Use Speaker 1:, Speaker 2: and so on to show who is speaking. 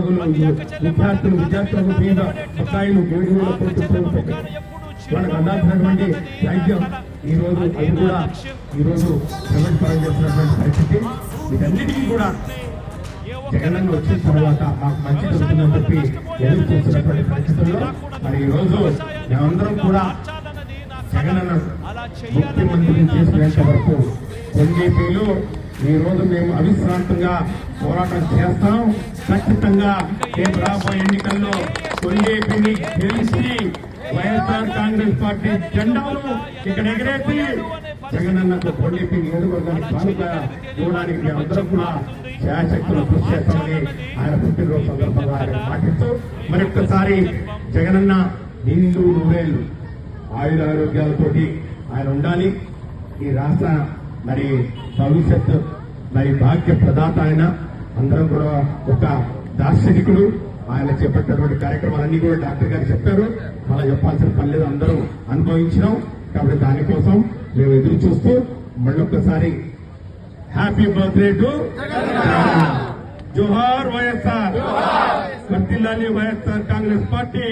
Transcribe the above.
Speaker 1: విద్యార్థులు విద్యార్థులకు మీద బకాయిలు ఏడు వేల కోట్ల రూపాయలు వాళ్ళకి అందాల్సినటువంటి వైద్యం. ఈ రోజు అది కూడా ఈ రోజు ప్రైవేట్ పరం చేస్తున్నటువంటి పరిస్థితి. వీటన్నిటికీ కూడా జగనన్న వచ్చిన తర్వాత మాకు మంచి జరుగుతుందని చెప్పి ఎదురు చూస్తున్నటువంటి పరిస్థితుల్లో మరి ఈ రోజు మేమందరం కూడా జగనన్న ముఖ్యమంత్రిని చేసుకునేంత వరకు ఎన్డీపీలు ఈ రోజు మేము అవిశ్రాంతంగా పోరాటం చేస్తాం. ఖచ్చితంగా రేపు రాబోయే ఎన్నికల్లో ఎన్డీపీని గెలిచి వైఎస్ఆర్ కాంగ్రెస్ పార్టీ జెండాను ఇక్కడ ఎగరేసి జగనన్నకు కొండెపి నియోజకవర్గానికి కానుక ఇవ్వడానికి మేమందరం కూడా శాశక్తులు కృషి చేస్తామని ఆయన పుట్టినరోజు సందర్భంగా ఆయన పాటిస్తూ మరొక్కసారి జగనన్న నిండు నూరేళ్ళు ఆయుర ఆరోగ్యాలతోటి ఆయన ఉండాలి. ఈ రాష్ట్ర మరి భవిష్యత్తు మరి భాగ్య ప్రదాత ఆయన. అందరం కూడా ఒక దార్శనికుడు ఆయన చేపట్టినటువంటి కార్యక్రమాలన్నీ కూడా డాక్టర్ గారు చెప్పారు. మళ్ళీ చెప్పాల్సిన పని లేదు అందరూ అనుభవించినాం. కాబట్టి దానికోసం మేము ఎదురు చూస్తూ మళ్ళొక్కసారి హ్యాపీ బర్త్డే టు జోహార్ వైఎస్ఆర్. వర్తిల్లాలి వైఎస్ఆర్. కాంగ్రెస్ పార్టీ.